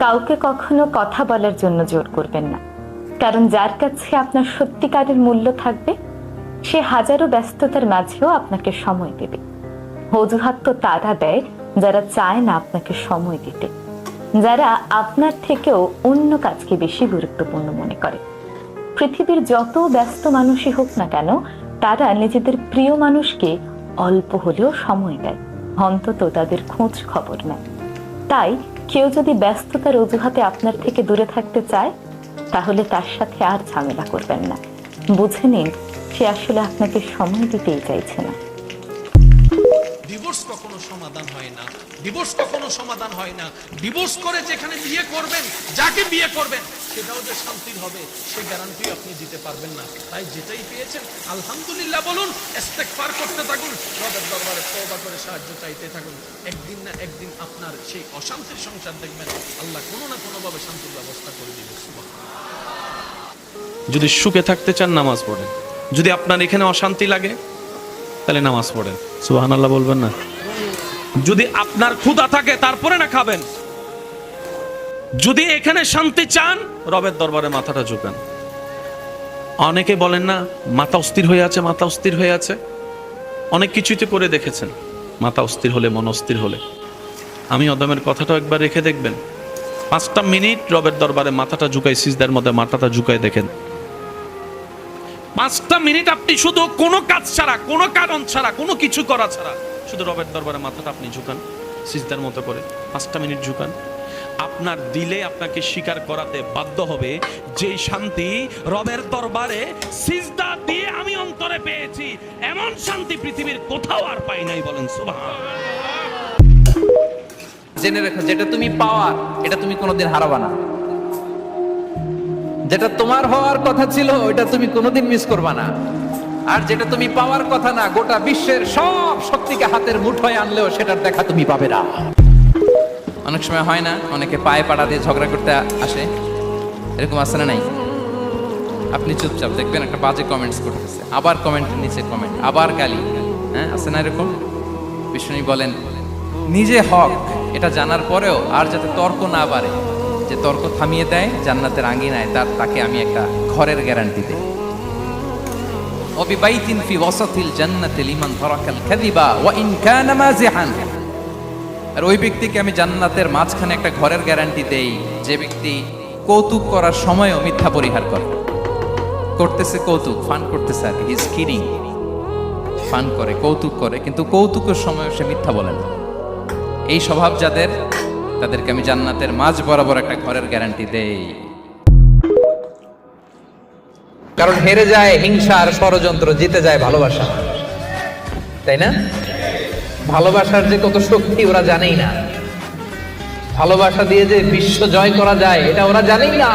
কাউকে কখনো কথা বলার জন্য জোর করবেন না। কারণ যার কাছে আপনার সত্যিকারের মূল্য থাকবে, সে হাজারো ব্যস্ততার মাঝেও আপনাকে সময় দেবে। অজুহাত তো তারা দেয় যারা চায় না আপনাকে সময় দিতে। যারা আপনার থেকেও অন্য কাজকে বেশি গুরুত্বপূর্ণ মনে করে। পৃথিবীর যত ব্যস্ত মানুষই হোক না কেন, তারা নিজেদের প্রিয় মানুষকে অল্প হলেও সময় দেয়। অন্তত তাদের খোঁজ খবর নেয়। তাই কেউ যদি ব্যস্ততার অজুহাতে আপনার থেকে দূরে থাকতে চায়, তাহলে তার সাথে আর ঝামেলা করবেন না। বুঝে নিন, সে আসলে আপনাকে সময় দিতেই চাইছে না। ডিভোর্স কখনো সমাধান হয় না। ডিভোর্স কখনো সমাধান হয় না। ডিভোর্স করে যেখানে বিয়ে করবেন, যাকে বিয়ে করবেন, সেটাও যে শান্তির হবে সে গ্যারান্টি আপনি দিতে পারবেন না। তাই যেটাই পেয়েছেন, আলহামদুলিল্লাহ বলুন, ইস্তেগফার করতে থাকুন, রবের দরবারে তওবা করে সাহায্য চাইতে থাকুন। একদিন না একদিন আপনার সেই অশান্তির সংসার দেখবেন, আল্লাহ কোনো না কোনোভাবে শান্তির ব্যবস্থা করে দিবে। যদি সুখে থাকতে চান, নামাজ পড়েন। যদি আপনার এখানে অশান্তি লাগে তাহলে নামাজ পড়েন। সুবাহান আল্লাহ বলবেন না। যদি আপনার ক্ষুধা থাকে তারপরে না খাবেন। যদি এখানে শান্তি চান রবের দরবারে মাথাটা ঝুঁকান। অনেকে বলেন না মাথা অস্থির হয়ে আছে মাথা অস্থির হয়ে আছে। অনেক কিছুই তো করে দেখেছেন মাথা অস্থির হলে মন অস্থির হলে। আমি অদমের কথাটাও একবার রেখে দেখবেন। পাঁচটা মিনিট রবের দরবারে মাথাটা ঝুঁকাই সিজদার মধ্যে মাথাটা ঝুঁকাই দেখেন। পাঁচটা মিনিট আপনি শুধু কোনো কাজ ছাড়া, কোনো কারণ ছাড়া, কোনো কিছু করা ছাড়া, শুধু রবের দরবারে মাথাটা আপনি ঝুঁকান, সিজদার মতো করে পাঁচটা মিনিট ঝুঁকান। আপনার দিলে আপনাকে স্বীকার করাতে বাধ্য হবে যে শান্তি রবের দরবারে সিজদা দিয়ে আমি অন্তরে পেয়েছি। এমন শান্তি পৃথিবীর কোথাও আর পাই নাই বলেন, সুবহান। জেনে রেখো, যেটা তুমি পাওয়ার, এটা তুমি কোনোদিন হারাবা না। যেটা তোমার হওয়ার কথা ছিল ওটা তুমি কোনোদিন মিস করবা না। আর যেটা তুমি পাওয়ার কথা না, গোটা বিশ্বের সব শক্তিকে হাতের মুঠোয় আনলেও সেটার দেখা তুমি পাবে না। অনেক সময় হয় না, অনেকে পায়ে পাড়া দিয়ে ঝগড়া করতে আসে। এরকম আছে না নাই? আপনি চুপচাপ দেখবেন একটা বাজে কমেন্টস করতেছে আবার কমেন্টের নিচে কমেন্ট আবার গালি। হ্যাঁ আছে না এরকম? বিষ্ণু বলেন, নিজে হক, এটা জানার পরেও আর যাতে তর্ক না বাড়ে যে তর্ক থামিয়ে দেয়, জান্নাতের আঙ্গিনায় তার, তাকে আমি একটা ঘরের গ্যারান্টি দেই। অবিবাইতিন ফি ওয়াসাতিল জান্নাতে লিমান ধরাকাল কাযিবা ওয়া ইন কানা মাযিহান। আর ওই ব্যক্তিকে আমি জান্নাতের মাঝখানে একটা ঘরের গ্যারান্টি দেই, যে ব্যক্তি কৌতুক করার সময়ও মিথ্যা পরিহার করে। করতেছে কৌতুক ফান করতেছে আর ইজ কিরিং ফান করে, কৌতুক করে, কিন্তু কৌতুকের সময়ও সে মিথ্যা বলে না। এই স্বভাব যাদের তাদেরকে আমি জান্নাতের মাঝ বরাবর একটা ঘরের গ্যারান্টি দেই। কারণ হেরে যায় হিংসা আর ষড়যন্ত্র, জিতে যায় ভালোবাসা। তাই না? ভালোবাসার যে কত শক্তি ওরা জানেই না। ভালোবাসা দিয়ে যে বিশ্ব জয় করা যায়, এটা ওরা জানেই না।